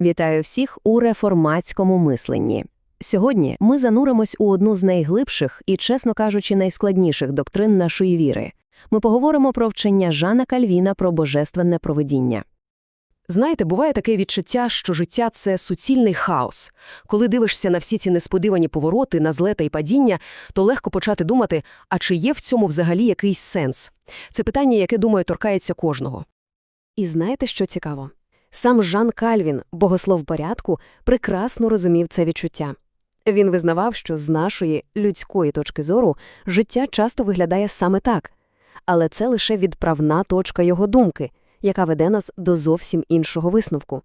Вітаю всіх у реформатському мисленні. Сьогодні ми зануримось у одну з найглибших і, чесно кажучи, найскладніших доктрин нашої віри. Ми поговоримо про вчення Жана Кальвіна про божественне провидіння. Знаєте, буває таке відчуття, що життя – це суцільний хаос. Коли дивишся на всі ці несподівані повороти, на злета і падіння, то легко почати думати, а чи є в цьому взагалі якийсь сенс? Це питання, яке, думаю, торкається кожного. І знаєте, що цікаво? Сам Жан Кальвін, богослов порядку, прекрасно розумів це відчуття. Він визнавав, що з нашої людської точки зору життя часто виглядає саме так. Але це лише відправна точка його думки, яка веде нас до зовсім іншого висновку.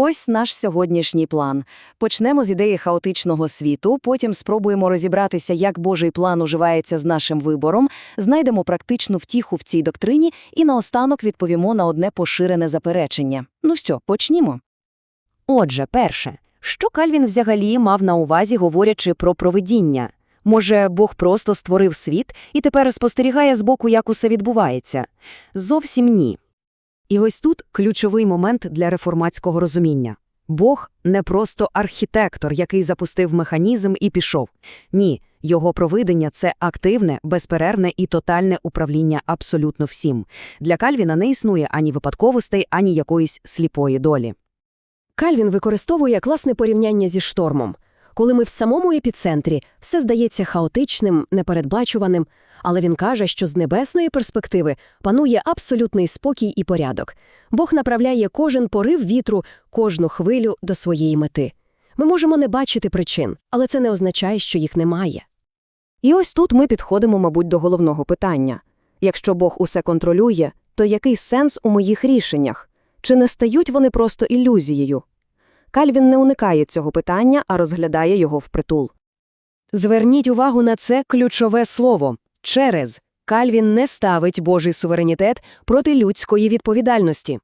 Ось наш сьогоднішній план. Почнемо з ідеї хаотичного світу, потім спробуємо розібратися, як Божий план уживається з нашим вибором, знайдемо практичну втіху в цій доктрині і наостанок відповімо на одне поширене заперечення. Ну що, почнімо. Отже, перше, що Кальвін взагалі мав на увазі, говорячи про провидіння? Може, Бог просто створив світ і тепер спостерігає збоку, як усе відбувається? Зовсім ні. І ось тут ключовий момент для реформатського розуміння. Бог не просто архітектор, який запустив механізм і пішов. Ні, його провидення – це активне, безперервне і тотальне управління абсолютно всім. Для Кальвіна не існує ані випадковостей, ані якоїсь сліпої долі. Кальвін використовує класне порівняння зі штормом. Коли ми в самому епіцентрі, все здається хаотичним, непередбачуваним, але він каже, що з небесної перспективи панує абсолютний спокій і порядок. Бог направляє кожен порив вітру, кожну хвилю до своєї мети. Ми можемо не бачити причин, але це не означає, що їх немає. І ось тут ми підходимо, мабуть, до головного питання. Якщо Бог усе контролює, то який сенс у моїх рішеннях? Чи не стають вони просто ілюзією? Кальвін не уникає цього питання, а розглядає його впритул. Зверніть увагу на це ключове слово через. Кальвін не ставить Божий суверенітет проти людської відповідальності.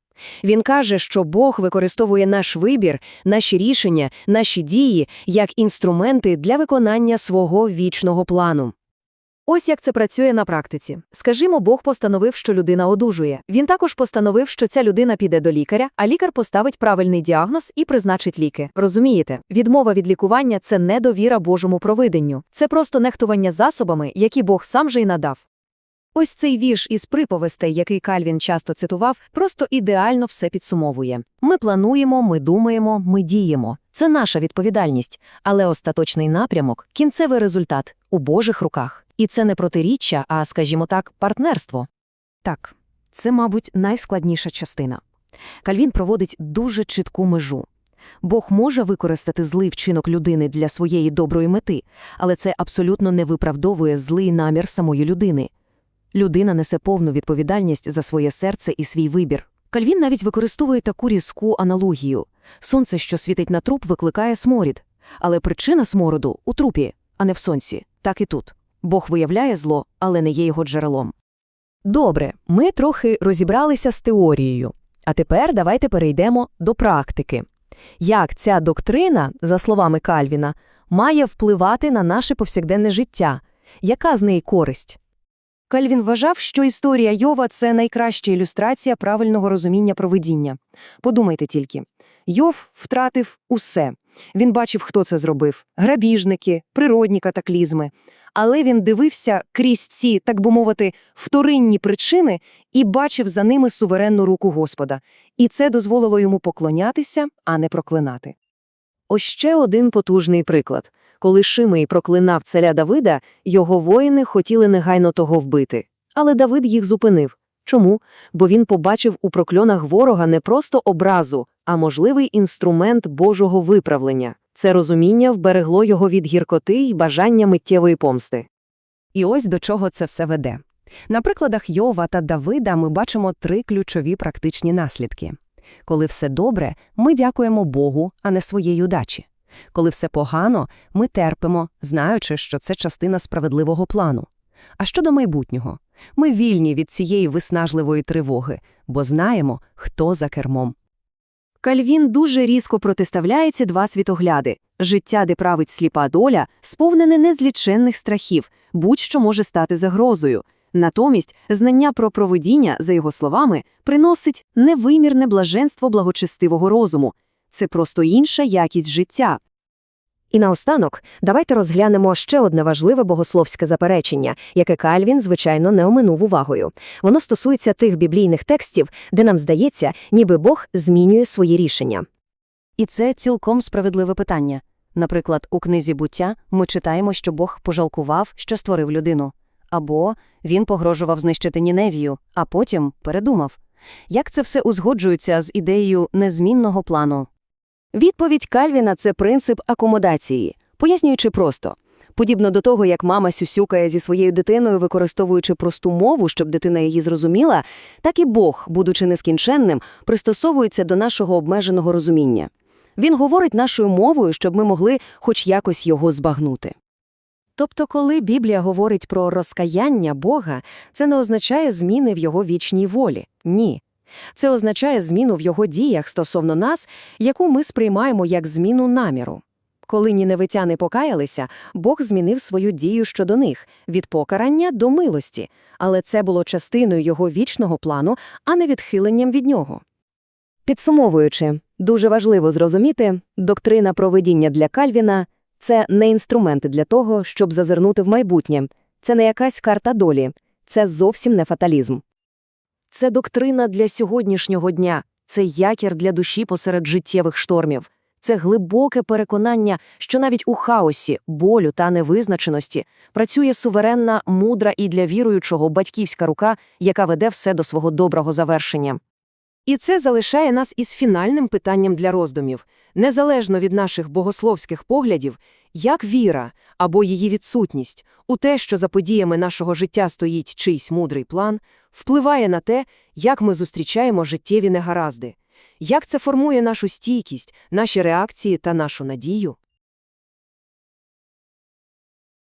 Він каже, що Бог використовує наш вибір, наші рішення, наші дії як інструменти для виконання свого вічного плану. Ось як це працює на практиці. Скажімо, Бог постановив, що людина одужує. Він також постановив, що ця людина піде до лікаря, а лікар поставить правильний діагноз і призначить ліки. Розумієте, відмова від лікування це не довіра Божому провиденню. Це просто нехтування засобами, які Бог сам же й надав. Ось цей вірш із приповестей, який Кальвін часто цитував, просто ідеально все підсумовує. Ми плануємо, ми думаємо, ми діємо. Це наша відповідальність, але остаточний напрямок, кінцевий результат у Божих руках. І це не протиріччя, а, скажімо так, партнерство. Так, це, мабуть, найскладніша частина. Кальвін проводить дуже чітку межу. Бог може використати злий вчинок людини для своєї доброї мети, але це абсолютно не виправдовує злий намір самої людини. Людина несе повну відповідальність за своє серце і свій вибір. Кальвін навіть використовує таку різку аналогію. Сонце, що світить на труп, викликає сморід. Але причина смороду у трупі, а не в сонці. Так і тут. Бог виявляє зло, але не є його джерелом. Добре, ми трохи розібралися з теорією. А тепер давайте перейдемо до практики. Як ця доктрина, за словами Кальвіна, має впливати на наше повсякденне життя? Яка з неї користь? Кальвін вважав, що історія Йова – це найкраща ілюстрація правильного розуміння провидіння. Подумайте тільки. Йов втратив усе. Він бачив, хто це зробив – грабіжники, природні катаклізми. Але він дивився крізь ці, так би мовити, вторинні причини і бачив за ними суверенну руку Господа. І це дозволило йому поклонятися, а не проклинати. Ось ще один потужний приклад. Коли Шимей проклинав царя Давида, його воїни хотіли негайно того вбити. Але Давид їх зупинив. Чому? Бо він побачив у прокльонах ворога не просто образу, а можливий інструмент Божого виправлення. Це розуміння вберегло його від гіркоти й бажання миттєвої помсти. І ось до чого це все веде. На прикладах Йова та Давида ми бачимо три ключові практичні наслідки. Коли все добре, ми дякуємо Богу, а не своєї удачі. Коли все погано, ми терпимо, знаючи, що це частина справедливого плану. А щодо майбутнього, ми вільні від цієї виснажливої тривоги, бо знаємо, хто за кермом. Кальвін дуже різко протиставляє ці два світогляди. Життя, де править сліпа доля, сповнене незліченних страхів, будь-що може стати загрозою. Натомість знання про провидіння, за його словами, приносить невимірне блаженство благочестивого розуму. це просто інша якість життя. І наостанок, давайте розглянемо ще одне важливе богословське заперечення, яке Кальвін, звичайно, не оминув увагою. Воно стосується тих біблійних текстів, де нам здається, ніби Бог змінює свої рішення. І це цілком справедливе питання. Наприклад, у книзі буття ми читаємо, що Бог пожалкував, що створив людину. Або він погрожував знищити Ніневію, а потім передумав. Як це все узгоджується з ідеєю незмінного плану? Відповідь Кальвіна – це принцип акомодації, пояснюючи просто. Подібно до того, як мама сюсюкає зі своєю дитиною, використовуючи просту мову, щоб дитина її зрозуміла, так і Бог, будучи нескінченним, пристосовується до нашого обмеженого розуміння. Він говорить нашою мовою, щоб ми могли хоч якось його збагнути. Тобто, коли Біблія говорить про розкаяння Бога, це не означає зміни в його вічній волі. Ні. Це означає зміну в його діях стосовно нас, яку ми сприймаємо як зміну наміру. Коли ніневитяни покаялися, Бог змінив свою дію щодо них від покарання до милості, але це було частиною його вічного плану, а не відхиленням від нього. Підсумовуючи, дуже важливо зрозуміти, доктрина проведіння для Кальвіна – це не інструменти для того, щоб зазирнути в майбутнє, це не якась карта долі, це зовсім не фаталізм. Це доктрина для сьогоднішнього дня, це якір для душі посеред життєвих штормів, це глибоке переконання, що навіть у хаосі, болю та невизначеності працює суверенна, мудра і для віруючого батьківська рука, яка веде все до свого доброго завершення. І це залишає нас із фінальним питанням для роздумів. Незалежно від наших богословських поглядів, як віра або її відсутність у те, що за подіями нашого життя стоїть чийсь мудрий план, впливає на те, як ми зустрічаємо життєві негаразди, як це формує нашу стійкість, наші реакції та нашу надію.